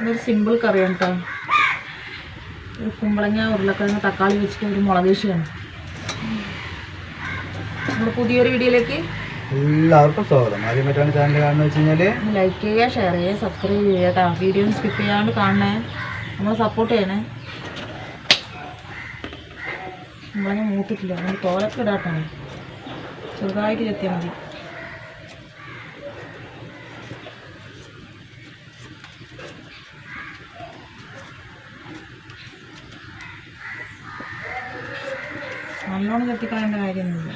ഇതൊരു സിമ്പിൾ കറിയാണ് കേട്ടോ ഒരു കുമ്പളങ്ങ ഉരുളക്കിഴങ്ങ് തക്കാളി വെച്ചിട്ട് ഒരു മുളക് നമ്മൾ പുതിയൊരു വീഡിയോയിലേക്ക് എല്ലാവർക്കും സ്വാഗതം. ആദ്യം മറ്റാണ് ചാനൽ കാണുന്നത് വെച്ച് കഴിഞ്ഞാൽ ലൈക്ക് ചെയ്യുക ഷെയർ ചെയ്യുക സബ്സ്ക്രൈബ് ചെയ്യുക കേട്ടോ വീഡിയോ സ്കിപ്പ് ചെയ്യാണ്ട് കാണണേ. നമ്മൾ സപ്പോർട്ട് ചെയ്യണേ. കുമ്പളങ്ങ മൂത്തിട്ടില്ല. നമ്മൾ തോലൊക്കെ ഇടാട്ടോ. ചെറുതായിട്ട് ചെത്തിയാൽ മതി. നല്ലോണം ചെത്തിക്കളയേണ്ട കാര്യമൊന്നുമില്ല.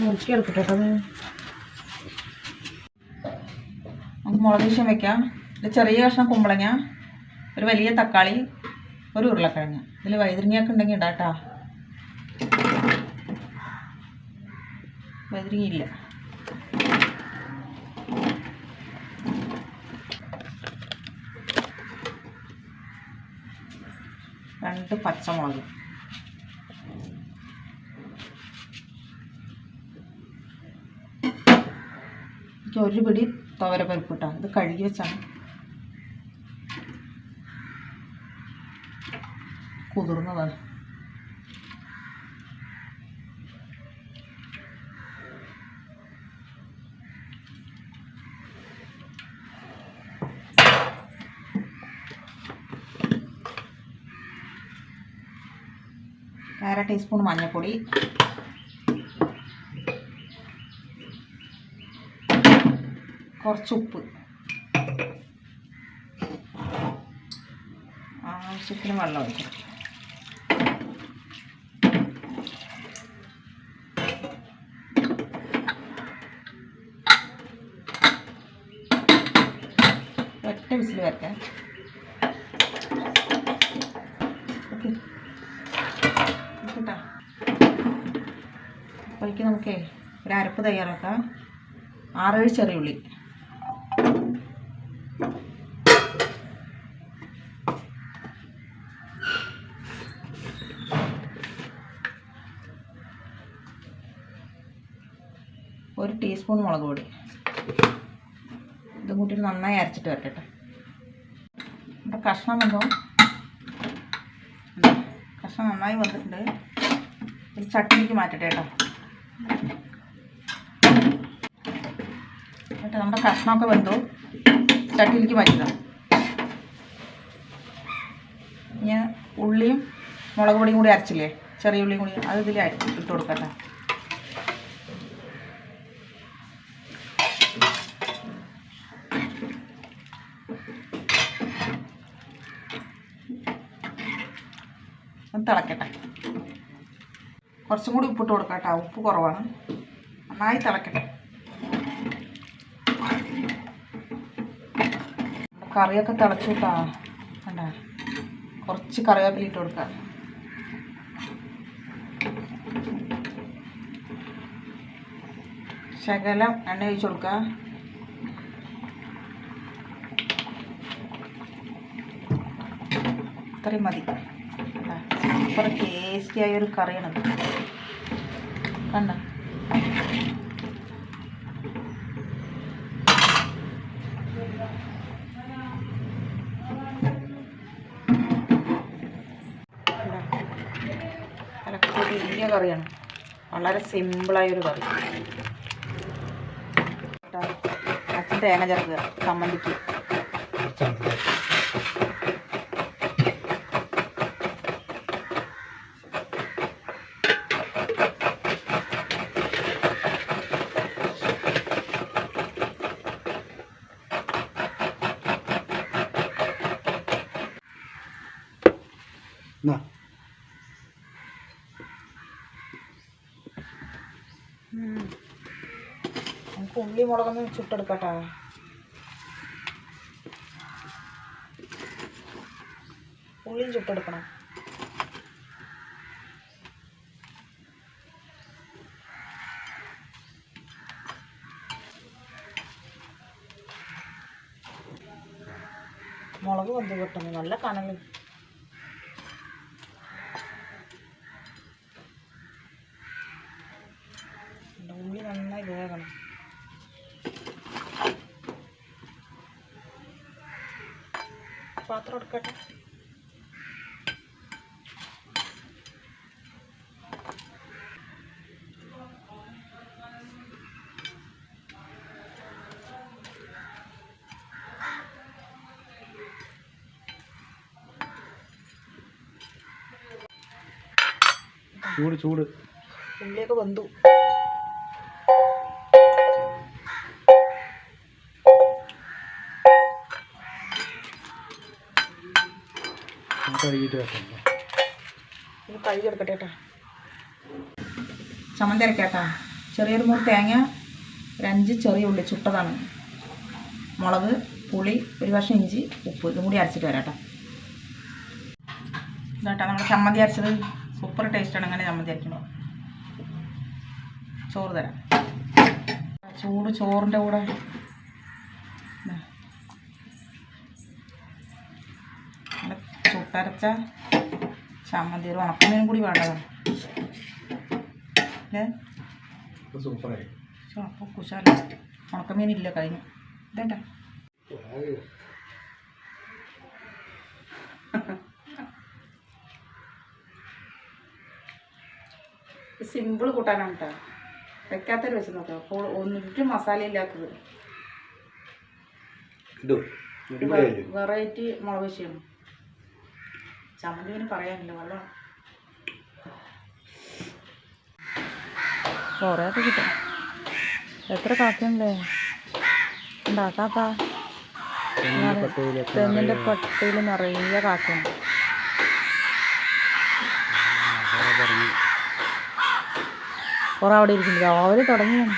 മുറുക്കിയെടുക്കട്ടെ കേട്ടോ അത്. നമുക്ക് മുളക് വിഷം വെക്കാം. ഇത് ചെറിയ കഷ്ണം കുമ്പളങ്ങ ഒരു വലിയ തക്കാളി ഒരു ഉരുളക്കിഴങ്ങ്. ഇതിൽ വൈതിരിങ്ങയൊക്കെ ഉണ്ടെങ്കിൽ ഇടാട്ടാ. വൈതരിങ്ങ ഇല്ല. രണ്ട് പച്ചമുളക്. എനിക്ക് ഒരു പിടി തോരപ്പരിപ്പ് ഇട്ടാ. ഇത് കഴുകി വെച്ചാണ്. കുതിർന്നതാണ്. അര ടീസ്പൂൺ മഞ്ഞൾപ്പൊടി. കുറച്ച് ഉപ്പ്. ആവശ്യത്തിന് വെള്ളം ഒഴിക്കണം. ഒറ്റ വിസിൽ കേട്ടോ അപ്പോഴേക്ക് നമുക്കേ ഒരു അരപ്പ് തയ്യാറാക്കാം. ആറേഴ് ചെറിയ ഉള്ളി. ഒരു ടീസ്പൂൺ മുളക് പൊടി. ഇതും കൂട്ടി നന്നായി അരച്ചിട്ട് വരട്ടെ കഷ്ണം വന്നു കഷ്ണം നന്നായി വന്നിട്ടുണ്ട്. ഒരു ചട്ടിയിലേക്ക് മാറ്റട്ടെ കേട്ടോ. കേട്ടോ നമ്മുടെ കഷ്ണമൊക്കെ വെന്തോ. ചട്ടിലേക്ക് മാറ്റിട്ടോ ഞാൻ ഉള്ളിയും മുളക് പൊടിയും കൂടി അരച്ചില്ലേ? ചെറിയ ഉള്ളിയും കൂടി അത് ഇതിൽ ഇട്ട് കൊടുക്കട്ടെ. ഒന്ന് തിളക്കട്ടെ. കുറച്ചും കൂടി ഉപ്പിട്ട് കൊടുക്കാം കേട്ടോ ഉപ്പ് കുറവാണ്. നന്നായി തിളക്കട്ടെ. കറിയൊക്കെ തിളച്ചു കിട്ടാ വേണ്ട കുറച്ച് കറിവേപ്പില ഇട്ട് കൊടുക്കാം. ശകലം എണ്ണ ഒഴിച്ചു കൊടുക്കുക ഇത്രയും മതി. സൂപ്പർ ടേസ്റ്റി ആയ കറിയാണ് കണ്ട? വലിയ കറിയാണ്. വളരെ സിമ്പിളായൊരു കറി. അച്ഛൻ തേങ്ങ ചേർക്കുക. ചമ്മന്തിക്ക് ഉപ്പും ഉള്ളി മുളകൊന്നും ചുട്ടെടുക്കട്ടാ. ഉള്ളിയും ചുട്ടെടുക്കണം. മുളക് വന്ന് കിട്ടുന്നു. നല്ല കനലും പാത്രം എടുക്കട്ടെ. ചൂട് ചൂട്. ഉള്ളിയൊക്കെ വെന്തു. കഴുകിയിട്ട് വെക്കാം ഇത് കഴുകിയെടുക്കട്ടെ കേട്ടോ. ചമ്മന്തി അരക്കാട്ടാ ചെറിയൊരു മൂന്ന് തേങ്ങ ഒരു അഞ്ച് ചെറിയ ഉള്ളി ചുട്ടതാണ്. മുളക് പുളി ഒരു വർഷം ഇഞ്ചി ഉപ്പ് ഇതും കൂടി അരച്ചിട്ട് വരാട്ടോ. ഇതാട്ടാ നമ്മൾ ചമ്മന്തി അരച്ചത്. സൂപ്പർ ടേസ്റ്റാണ് അങ്ങനെ ചമ്മന്തി അരക്കുമ്പോൾ. ചോറ് തരാം. ചൂട് ചോറിന്റെ കൂടെ ചുട്ടരച്ച ചമ്മന്തി ഒരു ഉണക്കമീനും കൂടി വേണ്ടതാണ് സൂപ്പറായി. കുശാല ഉണക്കമീനില്ല കഴിഞ്ഞു. ഇതേട്ടാ. സിമ്പിൾ കൂട്ടാനാണ് കേട്ടോ വെക്കാത്തൊരു വെച്ച് നോക്കാം. അപ്പോൾ ഒന്നിട്ട് മസാല ഇല്ലാത്തത്. വെറൈറ്റി മുളക് വെച്ചാണ് ചമ്മന്തി പിന്നെ പറയാനില്ല വെള്ളം? കുറേയൊക്കെ കിട്ടും. എത്ര കാക്കയുണ്ടേ? തെങ്ങിന്റെ പട്ടയിൽ നിറയെ കാക്കയുണ്ട്. കുറെ അവിടെ ഇരിക്കുന്നു രാവിലെ തുടങ്ങിയാണ്.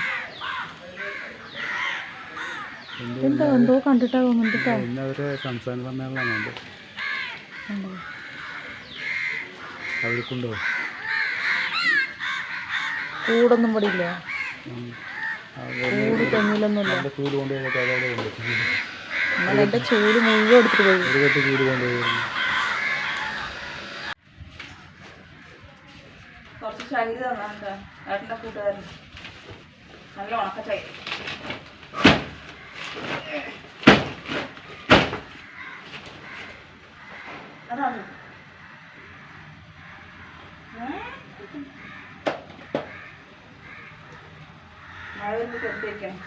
എന്താ എന്തോ കണ്ടിട്ടാ തോന്നുന്നുണ്ട് സംസ്ഥാന സമ്മേളനമുണ്ട് അവർക്കുണ്ടോ കൂടൊന്നും ഇവിടെ ഇല്ല കൂട് തെങ്ങിലൊന്നുമില്ല ചൂട് കൊണ്ടുപോയി അതവിടെ കൊണ്ട് എന്നാൽ എന്റെ ചൂട് മുഴുവൻ എടുത്തിട്ട് പോയി. ഒരു കെട്ട് ചൂട് കൊണ്ടുപോയി കുറച്ച് ചകിരി തന്നാണ്ട് ഏട്ടന്റെ കൂട്ടുകാരൻ. നല്ല ഉണക്ക ചകിരി അതാണ് എടുത്ത് വയ്ക്കണം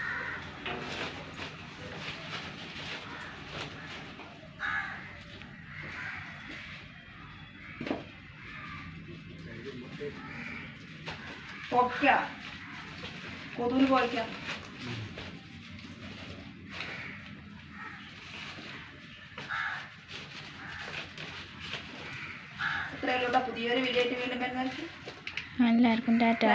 പൊക്ക. കൊതുകിന് പോയിക്കാം. ഇത്രയുള്ള പുതിയൊരു വീഡിയോ ആയിട്ട് വീണ്ടും വരുന്നതായിരിക്കും എല്ലാവർക്കും ടാറ്റാ.